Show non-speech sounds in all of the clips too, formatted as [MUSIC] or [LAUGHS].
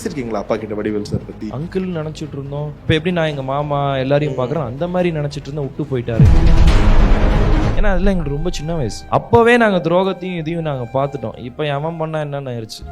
நீங்க பேசிருக்கீங்களா அப்பா கிட்ட வடிவேல் சார் பத்தி? அங்கிள் நினச்சிட்டு இருந்தோம். இப்போ எப்படி நான் எங்கள் மாமா எல்லாரையும் பார்க்குறேன்? அந்த மாதிரி நினச்சிட்டு இருந்தேன் விட்டு போயிட்டாரு. ஏன்னா அதெல்லாம் எங்களுக்கு ரொம்ப சின்ன வயசு. அப்போவே நாங்கள் துரோகத்தையும் இதையும் நாங்கள் பார்த்துட்டோம். இப்போ எவன் பண்ணா என்னன்னு ஆயிடுச்சு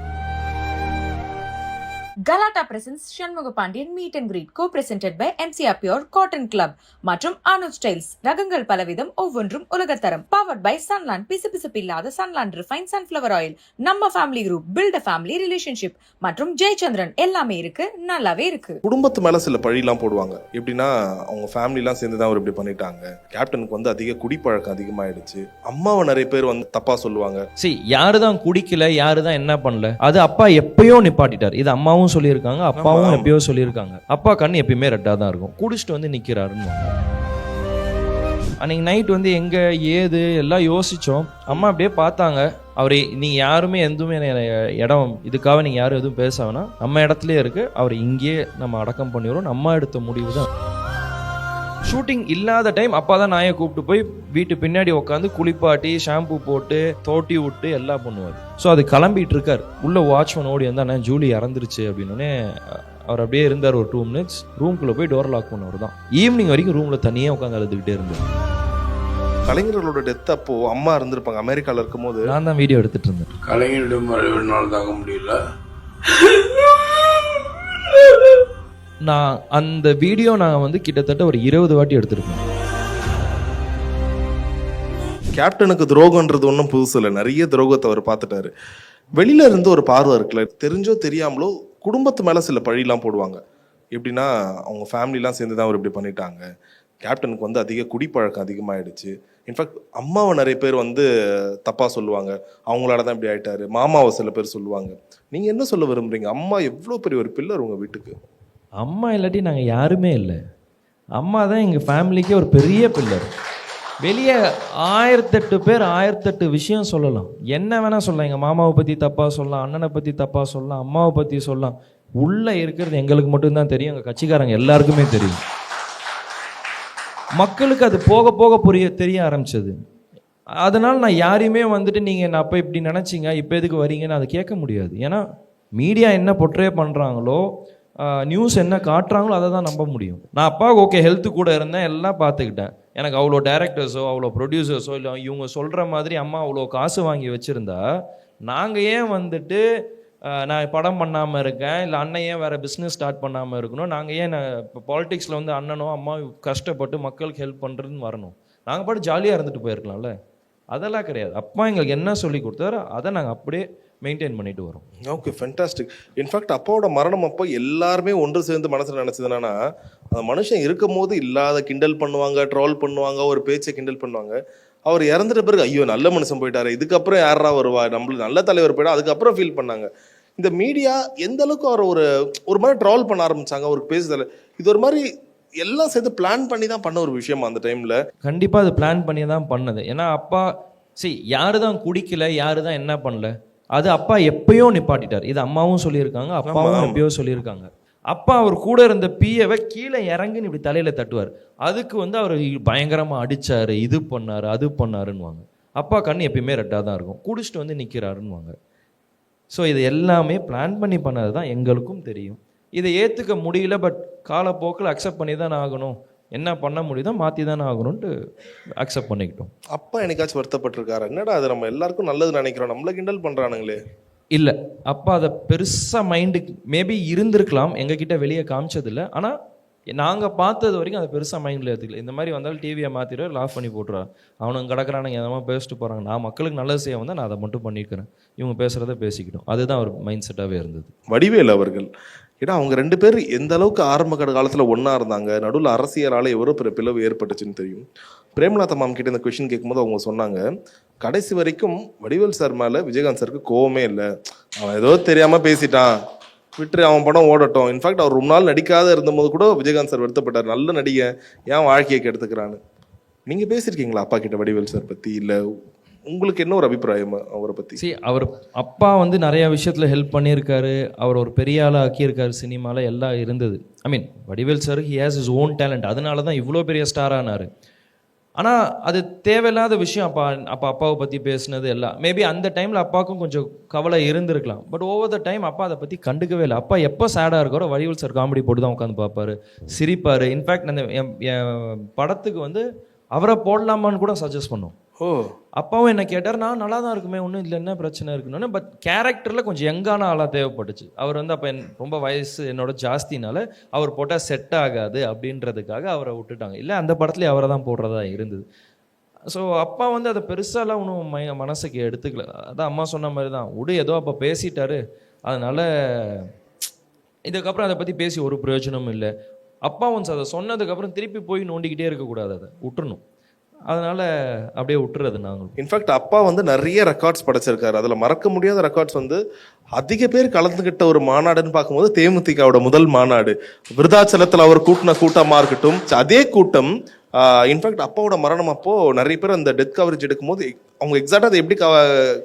Galatta presents Shanmuga Pandian meet and greet co presented by MCR pure cotton club மற்றும் அனுஜ் ஸ்டைல்ஸ் ரகங்கள் பலவிதம் ஒவ்வொன்றும் உலகத்தரம். பவர்ட் பை சன்லாண்ட் பிசுபிசுப்பு இல்லாத சன்லாண்ட் ரிஃபைன் சன்ஃபிளவர் ஆயில் நம்ம family group build a family relationship மற்றும் ஜெயச்சந்திரன் எல்லாமே இருக்கு நல்லாவே இருக்கு. குடும்பத்து மேல சில பழிலாம் போடுவாங்க. எப்படின்னா அவங்க ஃபேமிலிலாம் சேர்ந்து தான் அவர் இப்படி பண்ணிட்டாங்க. கேப்டனுக்கு வந்து அதிக குடிப்பழக்கம் அதிகமாயிடுச்சு. அம்மாவை நிறைய பேர் வந்து தப்பா சொல்லுவாங்க. சரி யாரு தான் குடிக்கல யாரு தான் என்ன பண்ணல அது அப்பா எப்பயோ நிப்பாட்டிட்டார். இது அம்மாவும் சொல்லியிருக்காங்க அப்பாவும். எப்பயோ சொல்லியிருக்காங்க. அப்பா கண்ணு எப்பயுமே ரெட்டா தான் இருக்கும். குடிச்சிட்டு வந்து நிக்கிறாருன்னு அன்னைக்கு நைட் வந்து எங்க ஏது எல்லாம் யோசிச்சோம். அம்மா அப்படியே பார்த்தாங்க. அவர் நீ யாருமே எதுவுமே இடம் இதுக்காக நீங்க யாரும் எதுவும் பேச வேணாம். நம்ம இடத்துலயே இருக்கு. அவர் இங்கேயே நம்ம அடக்கம் பண்ணிடுறோம் நம்ம எடுத்த முடிவு தான் ஷூட்டிங் இல்லாத டைம் அப்பா தான் நாயை கூப்பிட்டு போய் வீட்டு பின்னாடி உட்காந்து குளிப்பாட்டி ஷாம்பு போட்டு தோட்டி விட்டு எல்லாம் பண்ணுவார். ஸோ அது கிளம்பிட்டு இருக்கார். உள்ள வாட்ச்மேன் ஓடி வந்தா "அண்ணா, ஜூலி இறந்துருச்சு. அப்படின்னோடனே அவர் அப்படியே இருந்தார் ஒரு டூ மினிட்ஸ் ரூம்குள்ளே போய் டோர் லாக் பண்ணவர் தான். ஈவினிங் வரைக்கும் ரூமில் தனியாக உட்காந்து அழுதுகிட்டே இருந்தார். கலைஞர்களோட டெத் அப்போ அம்மா இருந்திருப்பாங்க. அமெரிக்கால இருக்கும்போது நான் தான் வீடியோ எடுத்துட்டு இருந்தேன். கலைஞரிடம் மறைவினால் தாங்க முடியல. நான் அந்த வீடியோ நான் வந்து கிட்டத்தட்ட ஒரு இருபது வாட்டி எடுத்திருப்பேன் கேப்டனுக்கு துரோகன்றது ஒன்றும் புதுசு இல்லை. நிறைய துரோகத்தை அவர் பார்த்துட்டாரு. வெளியில இருந்து ஒரு பார்வை இருக்குல்ல. தெரிஞ்சோ தெரியாமலோ குடும்பத்து மேலே சில பழிலாம் போடுவாங்க. எப்படின்னா அவங்க ஃபேமிலிலாம் சேர்ந்து தான் அவர் இப்படி பண்ணிட்டாங்க. கேப்டனுக்கு வந்து அதிக குடிப்பழக்கம் அதிகமாகிடுச்சு இன்ஃபேக்ட் அம்மாவை நிறைய பேர் வந்து தப்பாக சொல்லுவாங்க. அவங்களால தான் இப்படி ஆயிட்டாரு. மாமாவை சில பேர் சொல்லுவாங்க. நீங்கள் என்ன சொல்ல விரும்புறீங்க? அம்மா எவ்வளோ பெரிய ஒரு பில்லர் உங்கள் வீட்டுக்கு. அம்மா இல்லாட்டி நாங்கள் யாருமே இல்லை. அம்மா தான் எங்கள் ஃபேமிலிக்கே ஒரு பெரிய பில்லர் வெளியே ஆயிரத்தெட்டு பேர் ஆயிரத்தெட்டு விஷயம் சொல்லலாம். என்ன வேணால் சொல்லலாம். எங்கள் மாமாவை பற்றி தப்பாக சொல்லலாம். அண்ணனை பற்றி தப்பாக சொல்லலாம். அம்மாவை பற்றி சொல்லலாம். உள்ளே இருக்கிறது எங்களுக்கு மட்டும்தான் தெரியும். எங்கள் கட்சிக்காரங்க எல்லாருக்குமே தெரியும். மக்களுக்கு அது போக போக புரிய தெரிய ஆரம்பிச்சது. அதனால் நான் யாரையுமே வந்துட்டு நீங்கள் என்ன அப்போ இப்படி நினச்சிங்க? இப்போ எதுக்கு வரீங்கன்னு அதை கேட்க முடியாது. ஏன்னா மீடியா என்ன பொட்ரே பண்ணுறாங்களோ நியூஸ் என்ன காட்டுறாங்களோ அதை தான் நம்ப முடியும். நான் அப்பா ஓகே ஹெல்த்து கூட இருந்தேன் எல்லாம் பார்த்துக்கிட்டேன். எனக்கு அவ்வளோ டேரக்டர்ஸோ அவ்வளோ ப்ரொடியூசர்ஸோ இல்லை இவங்க சொல்கிற மாதிரி அம்மா அவ்வளோ காசு வாங்கி வச்சுருந்தா நாங்கள் ஏன் வந்துட்டு நான் படம் பண்ணாமல் இருக்கேன் இல்லை அண்ணன் ஏன் வேறு பிஸ்னஸ் ஸ்டார்ட் பண்ணாமல் இருக்கணும் நாங்கள் ஏன் இப்போ பாலிடிக்ஸில் வந்து அண்ணனோ அம்மா கஷ்டப்பட்டு மக்களுக்கு ஹெல்ப் பண்ணுறதுன்னு வரணும். நாங்கள் பாட்டு ஜாலியாக இருந்துட்டு போயிருக்கலாம்ல. அதெல்லாம் கிடையாது. அப்பா எங்களுக்கு என்ன சொல்லி கொடுத்தாரோ அதை நாங்கள் அப்படியே மெயின்டைன் பண்ணிட்டு வரோம். ஓகே ஃபென்டாஸ்டிக் இன்ஃபேக்ட் அப்பாவோட மரணம் அப்போ எல்லாருமே ஒன்று சேர்ந்து மனசில் நினச்சது என்னன்னா அந்த மனுஷன் இருக்கும் போது இல்லாத கிண்டல் பண்ணுவாங்க ட்ரோல் பண்ணுவாங்க ஒரு பேச்சை கிண்டல் பண்ணுவாங்க. அவர் இறந்துட்ட பிறகு ஐயோ நல்ல மனுஷன் போயிட்டாரு இதுக்கப்புறம் யாரா வருவா? நம்மளுக்கு நல்ல தலைவர் போயிட்டா அதுக்கப்புறம் ஃபீல் பண்ணாங்க. இந்த மீடியா எந்த அளவுக்கு அவர் ஒரு ஒரு மாதிரி ட்ரால் பண்ண ஆரம்பிச்சாங்க அவருக்கு பேசுதல இது ஒரு மாதிரி எல்லாம் சேர்த்து பிளான் பண்ணி தான் பண்ண ஒரு விஷயம் அந்த டைம்ல கண்டிப்பாக அது பிளான் பண்ணி தான் பண்ணது. ஏன்னா அப்பா சரி யாரு தான் குடிக்கல யாரு தான் என்ன பண்ணல? அது அப்பா எப்பயோ நிப்பாட்டிட்டார். இது அம்மாவும் சொல்லியிருக்காங்க அப்பாவும். எப்பயோ சொல்லியிருக்காங்க. அப்பா அவர் கூட இருந்த பியவை கீழே இறங்குன்னு இப்படி தலையில தட்டுவார். அதுக்கு வந்து அவர் பயங்கரமா அடிச்சாரு இது பண்ணாரு அது பண்ணாருன்னுவாங்க. அப்பா கண்ணு எப்பயுமே ரெட்டாக தான் இருக்கும். குடிச்சிட்டு வந்து நிற்கிறாருன்னுவாங்க ஸோ இது எல்லாமே பிளான் பண்ணி பண்ணது தான் எங்களுக்கும் தெரியும். இதை ஏற்றுக்க முடியல பட் காலப்போக்கில் அக்செப்ட் பண்ணி தான் ஆகணும். என்ன பண்ண முடியுதோ மாற்றி தானே ஆகணும்ட்டு அக்செப்ட் பண்ணிக்கிட்டோம். அப்பா என்னைக்காச்சும் வருத்தப்பட்டிருக்காரு? என்னடா அது நம்ம எல்லாருக்கும் நல்லது நினைக்கிறோம். நம்மள கிண்டல் பண்றானுங்களே. இல்லை அப்பா அதை பெருசாக மைண்டுக்கு மேபி இருந்திருக்கலாம் எங்ககிட்ட வெளியே காமிச்சதில்ல. ஆனால் நாங்கள் பார்த்தது வரைக்கும் அதை பெருசாக மைண்டில் எடுத்துக்கல இந்த மாதிரி வந்தாலும் டிவியை மாற்றிடுவார் ஆஃப் பண்ணி போட்டுருவா அவனுங்க கிடக்குறானுங்க எதமா பேசிட்டு போகிறாங்க நான் மக்களுக்கு நல்லது செய்ய வந்தால் நான் அதை மட்டும் பண்ணியிருக்கிறேன் இவங்க பேசுகிறத பேசிக்கிட்டோம். அதுதான் அவர் மைண்ட் செட்டாகவே இருந்தது. வடிவேல் அவர்கள் ஏன்னா அவங்க ரெண்டு பேர் எந்த அளவுக்கு ஆரம்ப கட காலத்துல இருந்தாங்க நடுவில் அரசியலால் எவ்வளோ பெரிய பிளவு ஏற்பட்டுச்சுன்னு தெரியும். பிரேமநாத மேம் கிட்ட இந்த கொஷின் கேட்கும்போது அவங்க சொன்னாங்க கடைசி வரைக்கும் வடிவேல் சார் மேலே விஜயகாந்த் சாருக்கு கோவமே இல்லை. அவன் ஏதோ தெரியாமல் பேசிட்டான். விட்டு அவன் படம் ஓடட்டும். இன்ஃபேக்ட் அவர் ரொம்ப நாள் நடிக்காத இருந்தபோது கூட விஜயகாந்த் சார் வருத்தப்பட்டார். நல்ல நடிகை ஏன் வாழ்க்கையை கெடுத்துக்கிறான்னு. நீங்கள் பேசியிருக்கீங்களா அப்பா கிட்ட வடிவேல் சார் பற்றி இல்லை உங்களுக்கு என்ன ஒரு அபிப்பிராயம் அவரை பற்றி சரி அவர் அப்பா வந்து நிறைய விஷயத்தில் ஹெல்ப் பண்ணியிருக்காரு. அவர் ஒரு பெரிய ஆளாக ஆக்கியிருக்காரு சினிமாவில் எல்லாம் இருந்தது. I mean Vadivel sir he has his own talent அதனால தான் இவ்வளோ பெரிய ஸ்டார் ஆனார். ஆனால் அது தேவையில்லாத விஷயம் அப்பா அப்பா அப்பாவை பற்றி பேசுனது எல்லாம். மேபி அந்த டைமில் அப்பாவுக்கும் கொஞ்சம் கவலை இருந்திருக்கலாம். பட் ஓவர் த டைம் அப்பா அதை பற்றி கண்டுக்கவே இல்லை. அப்பா எப்போ சேடாக இருக்காரோ வடிவல் சார் காமெடி போட்டு தான் உட்காந்து பார்ப்பாரு. சிரிப்பார். இன்ஃபேக்ட் அந்த என் என் படத்துக்கு வந்து அவரை போடலாமான்னு கூட சஜஸ்ட் பண்ணோம். ஓ. அப்பாவும் என்ன கேட்டார் நான் நல்லா தான் இருக்குமே ஒன்றும் இல்லை என்ன பிரச்சனை இருக்குன்னு? பட் கேரக்டரில் கொஞ்சம் யங்கான ஆளாக தேவைப்பட்டுச்சு. அவர் வந்து அப்போ என் ரொம்ப வயசு என்னோட ஜாஸ்தினால அவர் போட்டால் செட் ஆகாது அப்படின்றதுக்காக அவரை விட்டுட்டாங்க. இல்லை அந்த படத்துலேயே அவரை தான் போடுறதா இருந்தது. ஸோ அப்பா வந்து அதை பெருசாலாம் ஒன்றும் மை மனசுக்கு எடுத்துக்கல. அதான் அம்மா சொன்ன மாதிரி தான். விடு ஏதோ அப்போ பேசிட்டாரு. அதனால இதுக்கப்புறம் அதை பற்றி பேசி ஒரு பிரயோஜனமும் இல்லை. அப்பா ஒன்ஸ் அதை சொன்னதுக்கப்புறம் திருப்பி போய் நோண்டிக்கிட்டே இருக்கக்கூடாது அதை. விட்டுறணும். அதனால அப்படியே விட்டுறது நாங்கள் இன்ஃபேக்ட் அப்பா வந்து நிறைய ரெக்கார்ட்ஸ் படைச்சிருக்காரு. அதில் மறக்க முடியாத ரெக்கார்ட்ஸ் வந்து அதிக பேர் கலந்துகிட்ட ஒரு மாநாடுன்னு பார்க்கும்போது தேமுதிகாவோட முதல் மாநாடு. விருதாச்சலத்தில் அவர் கூட்டின கூட்டமாக இருக்கட்டும் அதே கூட்டம் இன்ஃபேக்ட் அப்பாவோட மரணம் அப்போது நிறைய பேர் அந்த டெத் கவரேஜ் எடுக்கும்போது அவங்க எக்ஸாக்டாக அதை எப்படி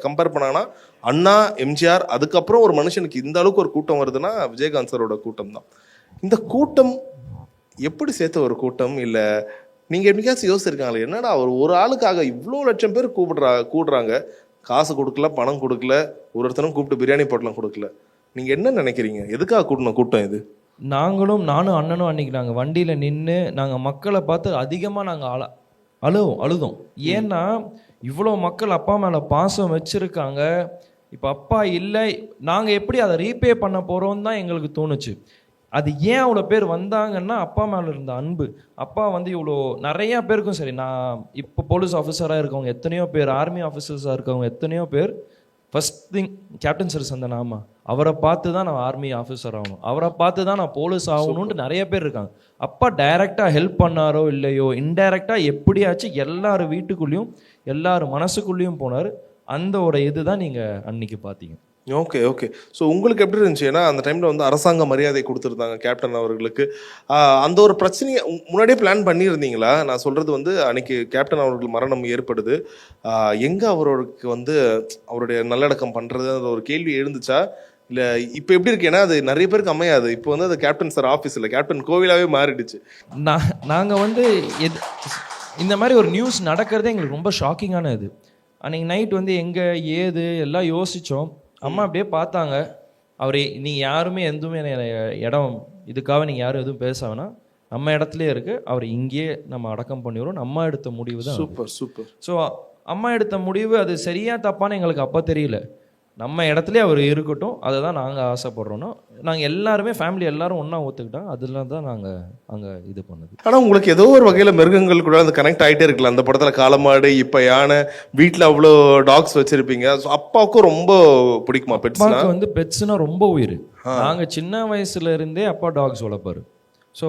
கம்பேர் பண்ணாங்கன்னா அண்ணா எம்ஜிஆர் அதுக்கப்புறம் ஒரு மனுஷனுக்கு இந்த அளவுக்கு ஒரு கூட்டம் வருதுன்னா விஜயகாந்த் சரோட கூட்டம் தான் இந்த கூட்டம் எப்படி சேர்த்த ஒரு கூட்டம்? இல்லை நீங்கள் எப்படிக்காச்சும் யோசிச்சிருக்காங்களே என்னடா அவர் ஒரு ஆளுக்காக இவ்வளோ லட்சம் பேர் கூப்பிடுறா கூடுறாங்க. காசு கொடுக்கல பணம் கொடுக்கல ஒரு ஒருத்தரும் கூப்பிட்டு பிரியாணி பொட்டலம் கொடுக்கல. நீங்கள் என்ன நினைக்கிறீங்க? எதுக்காக கூட்டணும் கூட்டம் இது? நாங்களும் நானும் அண்ணனும் அன்னைக்கு நாங்கள் வண்டியில் நின்று நாங்கள் மக்களை பார்த்து அதிகமாக நாங்கள் அழ அழுவோம் அழுதோம். ஏன்னா இவ்வளோ மக்கள் அப்பா மேலே பாசம் வச்சுருக்காங்க. இப்போ அப்பா இல்லை நாங்கள் எப்படி அதை ரீபே பண்ண போகிறோம் தான் எங்களுக்கு தோணுச்சு. அது ஏன் அவ்வளோ பேர் வந்தாங்கன்னா அப்பா மேலே இருந்த அன்பு. அப்பா வந்து இவ்வளோ நிறையா பேருக்கும் சரி நான் இப்போ போலீஸ் ஆஃபீஸராக இருக்கவங்க எத்தனையோ பேர் ஆர்மி ஆஃபீஸர்ஸாக இருக்கவங்க எத்தனையோ பேர் first thing captain sir Chandan ஆமா. அவரை பார்த்து தான் நான் ஆர்மி ஆஃபீஸர் ஆகணும். அவரை பார்த்து தான் நான் போலீஸ் ஆகணும்னு நிறைய பேர் இருக்காங்க. அப்பா டைரெக்டாக ஹெல்ப் பண்ணாரோ இல்லையோ இன்டைரக்டாக எப்படியாச்சும் எல்லார் வீட்டுக்குள்ளேயும் எல்லார் மனசுக்குள்ளேயும் போனார். அந்த ஒரு இதுதான் நீங்கள் அன்னைக்கு பார்த்தீங்க. ஓகே ஓகே ஸோ உங்களுக்கு எப்படி இருந்துச்சு? ஏன்னா அந்த டைமில் வந்து அரசாங்க மரியாதை கொடுத்துருந்தாங்க கேப்டன் அவர்களுக்கு. அந்த ஒரு பிரச்சனையை முன்னாடியே பிளான் பண்ணியிருந்தீங்களா? நான் சொல்கிறது வந்து அன்னைக்கு கேப்டன் அவர்கள் மரணம் ஏற்படுது. எங்கே அவருக்கு வந்து அவருடைய நல்லடக்கம் பண்றது? அந்த ஒரு கேள்வி எழுந்துச்சா? இல்லை இப்போ எப்படி இருக்கு? ஏன்னா அது நிறைய பேருக்கு அமையாது. இப்போ வந்து அது கேப்டன் சார் ஆஃபீஸ் இல்லை. கேப்டன் கோவிலாகவே மாறிடுச்சு. நான் நாங்கள் வந்து எது இந்த மாதிரி ஒரு நியூஸ் நடக்கிறதே எங்களுக்கு ரொம்ப ஷாக்கிங்கான இது அன்றைக்கி நைட் வந்து எங்கே ஏது எல்லாம் யோசித்தோம் அம்மா அப்படியே பார்த்தாங்க. அவர் நீ யாருமே எதுவுமே இடம் இதுக்காக நீங்கள் யாரும் எதுவும் பேச வேணாம். நம்ம இடத்துலயே இருக்கு. அவர் இங்கேயே நம்ம அடக்கம் பண்ணிடுறோம் நம்ம எடுத்த முடிவு தான் சூப்பர் சூப்பர். ஸோ அம்மா எடுத்த முடிவு அது சரியா தப்பான்னு எங்களுக்கு அப்போ தெரியல. நம்ம இடத்துலயே அவர் இருக்கட்டும் அதை தான் நாங்கள் ஆசைப்படுறோன்னா நாங்கள் எல்லாருமே ஃபேமிலி எல்லாரும் ஒன்றா ஒத்துக்கிட்டோம் அதில் தான் நாங்கள் அங்கே இது பண்ணது. ஆனா உங்களுக்கு ஏதோ ஒரு வகையில மிருகங்கள் கூட அந்த கனெக்ட் ஆயிட்டே இருக்குல்ல? அந்த படத்துல காலமாடு இப்ப யானை வீட்ல அவ்வளோ டாக்ஸ் வச்சிருப்பீங்க. So அப்பாவுக்கும் ரொம்ப பிடிக்குமா அப்பாவுக்கு வந்து பெட்ஸ்னா ரொம்ப உயிர். நாங்க சின்ன வயசுல இருந்தே அப்பா டாக்ஸ் வளர்ப்பாரு. ஸோ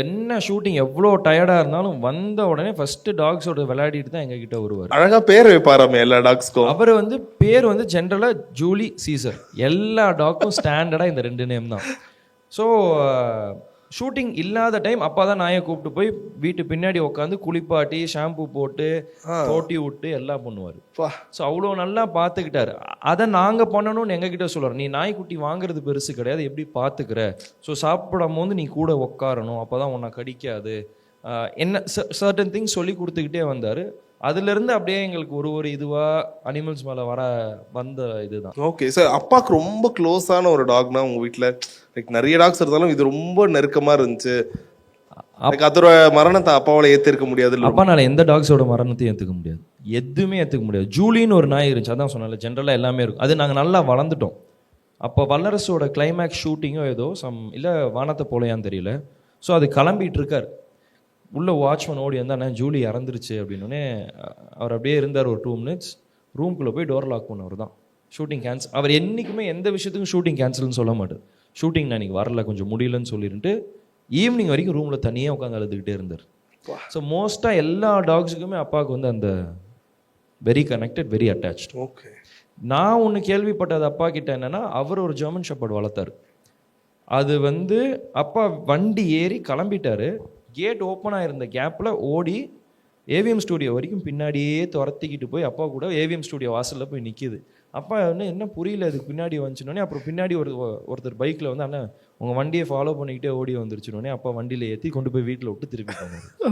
என்ன ஷூட்டிங் எவ்வளோ டயர்டாக இருந்தாலும் வந்த உடனே ஃபர்ஸ்ட் டாக்ஸோட விளையாடிட்டு தான் எங்ககிட்ட வருவார். அழகா பேர் வைப்பாராமே எல்லா டாக்ஸ்க்கும் அவர் வந்து பேர் வந்து ஜென்ரலாக ஜூலி சீசர். எல்லா டாக்கும் ஸ்டாண்டர்டாக இந்த ரெண்டு நேம் தான். ஸோ ஷூட்டிங் இல்லாத டைம் அப்பா தான் நாயை கூப்பிட்டு போய் வீட்டு பின்னாடி உட்காந்து குளிப்பாட்டி ஷாம்பு போட்டு தோட்டி விட்டு எல்லாம் பண்ணுவார். ஸோ அவ்வளோ நல்லா பார்த்துக்கிட்டாரு. அதை நாங்கள் பண்ணணும்னு எங்ககிட்ட சொல்கிறார் நீ நாய்க்குட்டி வாங்குறது பெருசு கிடையாது. எப்படி பார்த்துக்கிற? ஸோ சாப்பிடும் போது நீ கூட உட்காரணும். அப்போ தான் உன்னை கடிக்காது. என்ன சர்டன் திங்ஸ் சொல்லி கொடுத்துக்கிட்டே வந்தார். அதுலேருந்து அப்படியே எங்களுக்கு ஒரு ஒரு இதுவாக அனிமல்ஸ் மேலே வர வந்த இதுதான். ஓகே சார் அப்பாவுக்கு ரொம்ப க்ளோஸான ஒரு டாக்னா உங்க வீட்ல லைக் நிறைய டாக்ஸ் இருந்தாலும் இது ரொம்ப நெருக்கமா இருந்துச்சு. அதோட மரணத்தை அப்பாவால ஏத்திருக்க முடியாது அப்பானால எந்த டாக்ஸோட மரணத்தையும் ஏற்றுக்க முடியாது. எதுவுமே ஏற்றுக்க முடியாது. ஜூலின்னு ஒரு நாய் இருந்துச்சு அதான் சொன்னல ஜென்ரலாக எல்லாமே இருக்கும். அது நாங்கள் நல்லா வளர்ந்துட்டோம். அப்போ வல்லரசோட கிளைமேக்ஸ் ஷூட்டிங்கோ ஏதோ சம் இல்லை வானத்தை போலையான்னு தெரியல. ஸோ அது கிளம்பிட்டு இருக்கார். உள்ள வாட்ச்மேன் ஓடி வந்தா "அண்ணா, ஜூலி இறந்துருச்சு அப்படின்னோடனே அவர் அப்படியே இருந்தார் ஒரு டூ மினிட்ஸ் ரூம்குள்ளே போய் டோர் லாக் பண்ணவர் தான். ஷூட்டிங் கேன்சல் அவர் என்றைக்குமே எந்த விஷயத்துக்கும் ஷூட்டிங் கேன்சல்னு சொல்ல மாட்டார். ஷூட்டிங் நான் இன்னைக்கு வரல கொஞ்சம் முடியலன்னு சொல்லிட்டு ஈவினிங் வரைக்கும் ரூமில் தனியாக உட்காந்து அழுதுகிட்டே இருந்தார். ஸோ மோஸ்ட்டாக எல்லா டாக்ஸுக்குமே அப்பாவுக்கு வந்து அந்த very connected very attached okay நான் ஒன்று கேள்விப்பட்டது அப்பா கிட்ட என்னன்னா அவர் ஒரு ஜெர்மன் ஷெப்பர்ட் வளர்த்தாரு. அது வந்து அப்பா வண்டி ஏறி கிளம்பிட்டாரு. கேட் ஓப்பன் ஆகிருந்த கேப்பில் ஓடி ஏவிஎம் ஸ்டூடியோ வரைக்கும் பின்னாடியே துரத்திக்கிட்டு போய் அப்பா கூட ஏவிஎம் ஸ்டூடியோ வாசலில் போய் நிற்கிது அப்பா வந்து என்ன புரியல இதுக்கு பின்னாடி வந்துச்சுனோடனே அப்புறம் பின்னாடி ஒரு ஒருத்தர் பைக்கில் வந்து அண்ணன் உங்கள் வண்டியை ஃபாலோ பண்ணிக்கிட்டே ஓடி வந்துருச்சுனோடனே அப்பா வண்டியில் ஏற்றி கொண்டு போய் வீட்டில் விட்டு திருப்பி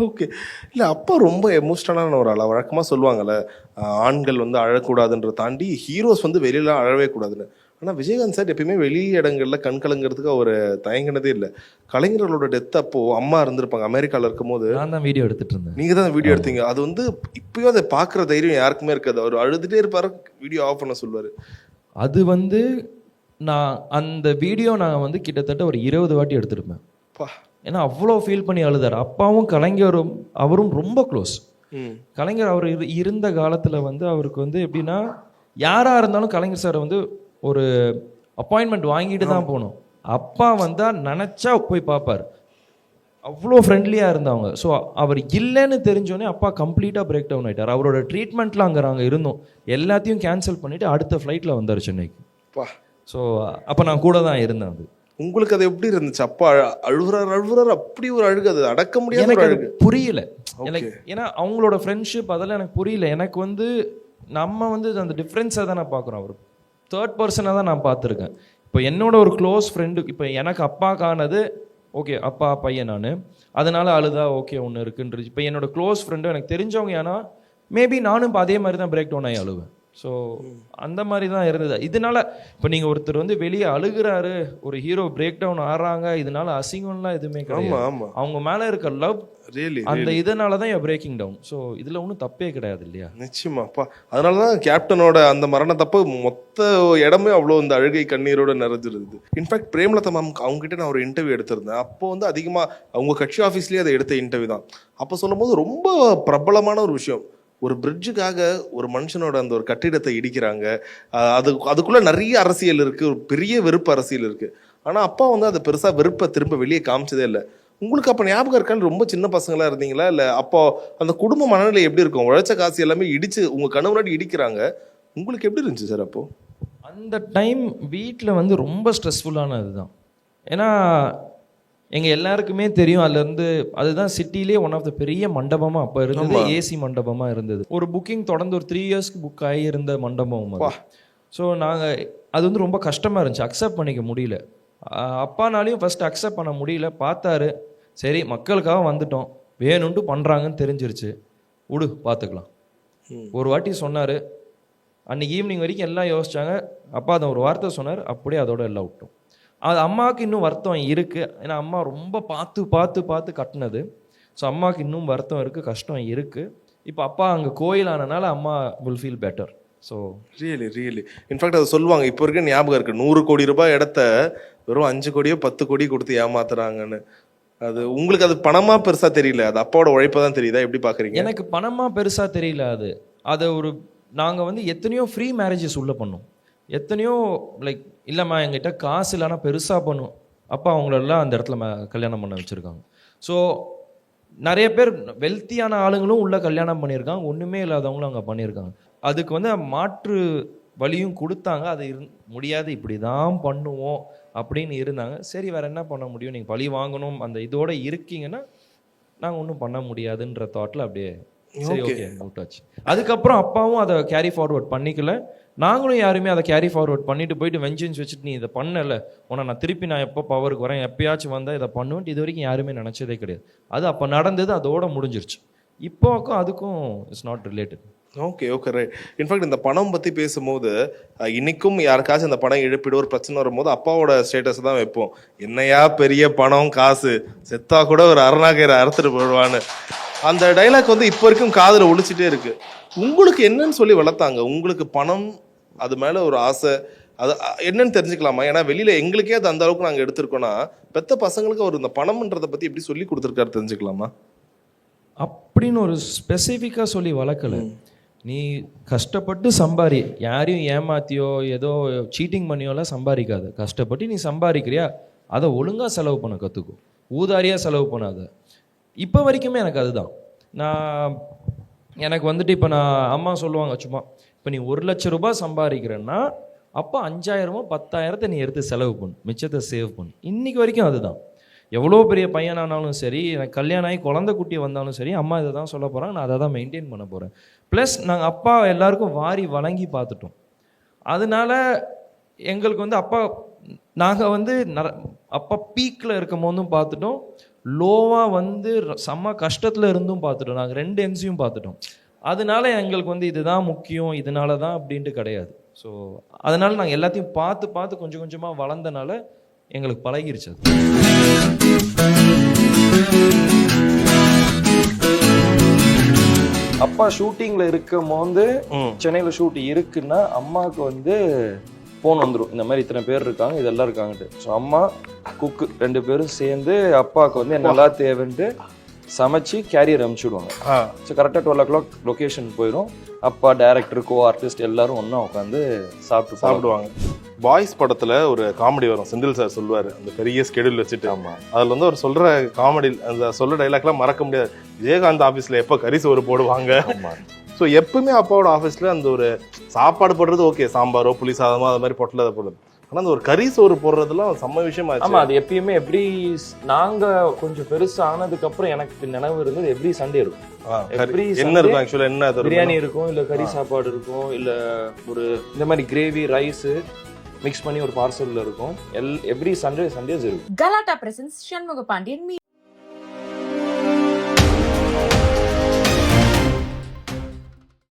ஓகே [LAUGHS] இல்லை அப்பா ரொம்ப எமோஷனலான ஒரு ஆளா வழக்கமாக சொல்லுவாங்கள்ல ஆண்கள் வந்து அழக்கூடாதுன்ற தாண்டி ஹீரோஸ் வந்து வெளியில அழவே கூடாதுன்னு. ஆனால் விஜயகாந்த் சார் எப்பயுமே வெளி இடங்கள்ல கண் கலங்கிறதுக்கு அவர் தயங்கினதே இல்லை. கலைஞர்களோட டெத் அப்போ அம்மா இருந்திருப்பாங்க அமெரிக்கால இருக்கும்போது. நான் தான் வீடியோ எடுத்துட்டு இருந்தேன். நீங்க தான் வீடியோ எடுத்தீங்க. அது வந்து இப்பயும் அதை பார்க்குற தைரியம் யாருக்குமே இருக்காது. அவர் அழுதுட்டே இருப்பாரு வீடியோ ஆஃப் பண்ண சொல்லுவாரு. அது வந்து நான் அந்த வீடியோ நான் வந்து கிட்டத்தட்ட ஒரு இருபது வாட்டி எடுத்திருப்பேன். ஏன்னா அவ்வளோ ஃபீல் பண்ணி அழுதார். அப்பாவும் கலைஞரும் அவரும் ரொம்ப க்ளோஸ் கலைஞர் அவர் இரு- இருந்த காலத்தில் வந்து அவருக்கு வந்து எப்படின்னா யாராக இருந்தாலும் கலைஞர் சார் வந்து ஒரு அப்பாயின்மெண்ட் வாங்கிட்டு தான் போகணும். அப்பா வந்தால் நினச்சா போய் பார்ப்பார் அவ்வளோ ஃப்ரெண்ட்லியாக இருந்தவங்க. ஸோ அவர் இல்லைன்னு தெரிஞ்சோடனே அப்பா கம்ப்ளீட்டாக பிரேக் டவுன் ஆயிட்டார். அவரோட ட்ரீட்மெண்ட்டில் அங்கே நாங்கள் இருந்தோம். எல்லாத்தையும் கேன்சல் பண்ணிவிட்டு அடுத்த ஃப்ளைட்டில் வந்தார் சென்னைக்கு. ஸோ அப்போ நான் கூட தான் இருந்தேன் அது. உங்களுக்கு அது எப்படி இருந்துச்சு? அப்பா அழ- அழுகுறாரு அழுகுறாரு. அப்படி ஒரு அழுகு அது. அடக்க முடியாத எனக்கு அழுகு. புரியல. எனக்கு ஏன்னா அவங்களோட ஃப்ரெண்ட்ஷிப் அதெல்லாம் எனக்கு புரியல. எனக்கு வந்து நம்ம வந்து அந்த டிஃப்ரென்ஸை தான் நான் பார்க்குறோம் அவர். தேர்ட் பர்சனாக தான் நான் பார்த்துருக்கேன். இப்போ என்னோட ஒரு க்ளோஸ் ஃப்ரெண்டு இப்போ எனக்கு அப்பாக்கானது ஓகே அப்பா பையன் நான். அதனால அழுதா ஓகே ஒன்று இருக்குன்றது. இப்போ என்னோட க்ளோஸ் ஃப்ரெண்டு எனக்கு தெரிஞ்சவங்க ஏன்னா மேபி நானும் இப்போ அதே மாதிரி தான் பிரேக் டவுன் ஆகி அழுவேன். ஸோ அந்த மாதிரி தான் இருந்தது. இதனால இப்போ நீங்கள் ஒருத்தர் வந்து வெளியே அழுகுறாரு ஒரு ஹீரோ பிரேக் டவுன் ஆடுறாங்க இதனால அசிங்கம்லாம் எதுவுமே கிடையாது. அவங்க மேலே இருக்க லவ் ரியலி அந்த இதனால தான் பிரேக்கிங் டவுன் ஸோ இதில் ஒன்றும் தப்பே கிடையாது இல்லையா? நிச்சயமாப்பா. அதனால தான் கேப்டனோட அந்த மரணத்தப்ப மொத்த இடமே அவ்வளோ இந்த அழுகை கண்ணீரோட நிறைஞ்சிருது இன்ஃபேக்ட் பிரேமலதா மேம் அவங்க கிட்ட நான் ஒரு இன்டர்வியூ எடுத்திருந்தேன். அப்போ வந்து அதிகமாக அவங்க கட்சி ஆஃபீஸ்லேயே அதை எடுத்த இன்டர்வியூ தான். அப்போ சொல்லும்போது ரொம்ப பிரபலமான ஒரு விஷயம். ஒரு பிரிட்ஜுக்காக ஒரு மனுஷனோட அந்த ஒரு கட்டிடத்தை இடிக்கிறாங்க. அது அதுக்குள்ள நிறைய அரசியல் இருக்கு. ஒரு பெரிய வெறுப்பு அரசியல் இருக்கு. ஆனா அப்பா வந்து அதை பெருசா வெறுப்பை திரும்ப வெளியே காமிச்சதே இல்லை. உங்களுக்கு அப்போ ஞாபகம் இருக்கான்னு ரொம்ப சின்ன பசங்களாக இருந்தீங்களா? இல்லை அப்போ அந்த குடும்ப மனநிலை எப்படி இருக்கும்? உழைச்ச காசு எல்லாமே இடிச்சு உங்கள் கண்ணு முன்னாடி இடிக்கிறாங்க. உங்களுக்கு எப்படி இருந்துச்சு சார் அப்போது அந்த டைம் வீட்டில் வந்து ரொம்ப ஸ்ட்ரெஸ்ஃபுல்லானது தான் ஏன்னா எங்கள் எல்லாருக்குமே தெரியும் அதுலேருந்து அதுதான் சிட்டிலே ஒன் ஆஃப் த பெரிய மண்டபமாக அப்போ இருந்தது. ஏசி மண்டபமாக இருந்தது. ஒரு புக்கிங் தொடர்ந்து ஒரு த்ரீ இயர்ஸ்க்கு புக் ஆகி இருந்த மண்டபம். ஸோ நாங்கள் அது வந்து ரொம்ப கஷ்டமாக இருந்துச்சு. அக்செப்ட் பண்ணிக்க முடியல. அப்பானாலையும் ஃபர்ஸ்ட் அக்செப்ட் பண்ண முடியல. பார்த்தாரு. சரி மக்களுக்காக வந்துட்டோம். வேணும்ட்டு பண்ணுறாங்கன்னு தெரிஞ்சிருச்சு. விடு பார்த்துக்கலாம். ஒரு வாட்டி சொன்னார். அன்னைக்கு ஈவினிங் வரைக்கும் எல்லாம் யோசிச்சாங்க. அப்பா அதை ஒரு வார்த்தை சொன்னார். அப்படியே அதோட எல்லாம் விட்டோம். அது அம்மாவுக்கு இன்னும் வருத்தம் இருக்குது ஏன்னா அம்மா ரொம்ப பார்த்து பார்த்து பார்த்து கட்டினது. ஸோ அம்மாவுக்கு இன்னும் வருத்தம் இருக்குது கஷ்டம் இருக்குது இப்போ அப்பா அங்கே கோயில் ஆனனால அம்மா will feel better so really really in fact அதை சொல்லுவாங்க. இப்போ இருக்க ஞாபகம் இருக்கு. நூறு கோடி ரூபாய் இடத்த வெறும் அஞ்சு கோடியோ பத்து கோடி கொடுத்து ஏமாத்துறாங்கன்னு. அது உங்களுக்கு அது பணமா பெருசா தெரியல. அது அப்பாவோட உழைப்பா தான் தெரியுதா? எப்படி பாக்குறீங்க? எனக்கு பணமாக பெருசாக தெரியல அது. அதை ஒரு நாங்கள் வந்து எத்தனையோ ஃப்ரீ மேரேஜஸ் உள்ள பண்ணோம். எத்தனையோ லைக் இல்லைம்மா எங்கிட்ட காசு இல்லைன்னா பெருசாக பண்ணும். அப்பா அவங்களெல்லாம் அந்த இடத்துல கல்யாணம் பண்ண வச்சுருக்காங்க. ஸோ நிறைய பேர் வெல்த்தியான ஆளுங்களும் உள்ள கல்யாணம் பண்ணியிருக்காங்க. ஒன்றுமே இல்லாதவங்களும் அங்கே பண்ணியிருக்காங்க. அதுக்கு வந்து மாற்று வழியும் கொடுத்தாங்க. அது இரு முடியாது இப்படி தான் பண்ணுவோம் அப்படின்னு இருந்தாங்க. சரி வேற என்ன பண்ண முடியும்? நீங்கள் பழி வாங்கணும். அந்த இதோட இருக்கீங்கன்னா நாங்கள் ஒன்றும் பண்ண முடியாதுன்ற தாட்டில் அப்படியே சரி. ஓகே. விட்டாச்சு அதுக்கப்புறம் அப்பாவும் அதை கேரி ஃபார்வர்ட் பண்ணிக்கல. நாங்களும் யாருமே அதை கேரி ஃபார்வர்ட் பண்ணிட்டு போயிட்டு வெஞ்சன்ஸ் வச்சுட்டு நீ இதை பண்ணல. உன நான் திருப்பி நான் எப்போ பவருக்கு வரேன் எப்பயாச்சும் வந்தால் இதை பண்ணுவேன்ட்டு இது வரைக்கும் யாருமே நினச்சதே கிடையாது. அது அப்போ நடந்தது அதோட முடிஞ்சிருச்சு. இப்போக்கும் அதுக்கும் it's not related okay okay right in fact இந்த பணம் பற்றி பேசும்போது இன்றைக்கும் இன்னைக்கும் யாருக்காச்சும் இந்த பணம் இழப்பீடு ஒரு பிரச்சனை வரும்போது அப்பாவோட ஸ்டேட்டஸ் தான் வைப்போம். என்னையா பெரிய பணம் காசு? செத்தா கூட ஒரு அரணாக்கயிறு அறுத்துட்டு போடுவான்னு அந்த டைலாக் வந்து இப்போ வரைக்கும் காதில் ஒழிச்சிட்டே இருக்கு. உங்களுக்கு என்னன்னு சொல்லி வளர்த்தாங்க. உங்களுக்கு பணம் அது மேல ஒரு ஆசை. அது என்னன்னு தெரிஞ்சுக்கலாமா? ஏன்னா வெளியில எங்களுக்கே அது அந்த அளவுக்கு நாங்க எடுத்திருக்கோம்னா பெத்த பசங்களுக்கு அவர் இந்த பணம்ன்றதை பத்தி எப்படி சொல்லி கொடுத்துருக்காரு தெரிஞ்சுக்கலாமா? அப்படின்னு ஒரு ஸ்பெசிஃபிக்காக சொல்லி வளர்க்கல. நீ கஷ்டப்பட்டு சம்பாரி யாரையும் ஏமாத்தியோ ஏதோ சீட்டிங் பண்ணியோலாம் சம்பாதிக்காத. கஷ்டப்பட்டு நீ சம்பாதிக்கிறியா? அதை ஒழுங்காக செலவு பண்ண கற்றுக்கோ ஊதாரியாக செலவு பண்ணாத. இப்போ வரைக்குமே எனக்கு அதுதான். நான் எனக்கு வந்துட்டு இப்போ நான் அம்மா சொல்லுவாங்க சும்மா இப்போ நீ ஒரு லட்ச ரூபாய் சம்பாதிக்கிறேன்னா அப்போ அஞ்சாயிரமோ பத்தாயிரத்தை நீ எடுத்து செலவு பண்ணு. மிச்சத்தை சேவ் பண்ணு. இன்றைக்கி வரைக்கும் அதுதான். எவ்வளோ பெரிய பையனானாலும் சரி எனக்கு கல்யாணம் ஆகி குழந்தை குட்டி வந்தாலும் சரி அம்மா இதை தான் சொல்ல போகிறாங்க நான் அதை தான் மெயின்டைன் பண்ண போகிறேன் ப்ளஸ் நாங்கள் அப்பா எல்லாருக்கும் வாரி வழங்கி பார்த்துட்டோம். அதனால எங்களுக்கு வந்து அப்பா நாங்கள் வந்து நர அப்பா பீக்கில் இருக்கும் போதும் பார்த்துட்டோம். லோவாக வந்து செம்ம கஷ்டத்தில் இருந்தும் பார்த்துட்டோம். நாங்கள் ரெண்டு எம்சியும் பார்த்துட்டோம். அதனால எங்களுக்கு வந்து இதுதான் முக்கியம் இதனால தான் அப்படின்ட்டு கிடையாது. ஸோ அதனால நாங்கள் எல்லாத்தையும் பார்த்து பார்த்து கொஞ்சம் கொஞ்சமாக வளர்ந்தனால எங்களுக்கு பழகிருச்சு அது. அப்பா ஷூட்டிங்ல இருக்கும் போது. சென்னையில ஷூட் இருக்குன்னா அம்மாவுக்கு வந்து ஃபோன் வந்துடும் இந்த மாதிரி இத்தனை பேர் இருக்காங்க இதெல்லாம் இருக்காங்கட்டு ஸோ அம்மா குக்கு ரெண்டு பேரும் சேர்ந்து அப்பாவுக்கு வந்து என்னெல்லாம் தேவைன்ட்டு சமைச்சு கேரியர் அனுப்பிச்சு விடுவாங்க ஆ. ஸோ கரெக்டாக டுவெல் ஓ கிளாக் லொக்கேஷன் போயிடும். அப்பா டேரக்டர் கோ ஆர்டிஸ்ட் எல்லாரும் ஒன்றா உட்காந்து சாப்பிட்டு சாப்பிடுவாங்க. பாய்ஸ் படத்துல ஒரு காமெடி வரும். செந்தில் சார் சொல்லுவாரு. அந்த பெரிய ஸ்கெடியூல் வச்சுட்டு. ஆமா. அதுல வந்து அவர் சொல்ற காமெடி அந்த சொல்ற டைலாக்லாம் மறக்க முடியாது. விஜயகாந்த் ஆபீஸ்ல எப்ப கறி சோறு போடுவாங்க? ஸோ எப்பவுமே அப்பாவோட ஆஃபீஸில் அந்த ஒரு சாப்பாடு போடுறது ஓகே சாம்பாரோ புளி சாதமோ அது மாதிரி பொட்டல அதை போடுறது. ஆனால் அந்த ஒரு கறி சோறு போடுறதுலாம் செம்ம விஷயம் ஆமா ஆச்சு அது எப்பயுமே எப்படி ஸ்- நாங்க கொஞ்சம் பெருசு ஆனதுக்கு அப்புறம் எனக்கு நினைவு இருந்தது எப்படி சண்டே இருக்கும். every என்ன இருக்கும் ஆக்சுவலாக என்ன அது பிரியாணி இருக்கும் இல்ல கறி சாப்பாடு இருக்கும் இல்ல ஒரு இந்த மாதிரி கிரேவி ரைஸ் மிக்ஸ் பண்ணி ஒரு பார்சல்ல இருக்கும். எல் எவ்ரி சண்டே சண்டேஸ் இருக்கும் presents Shanmuga Pandian Meet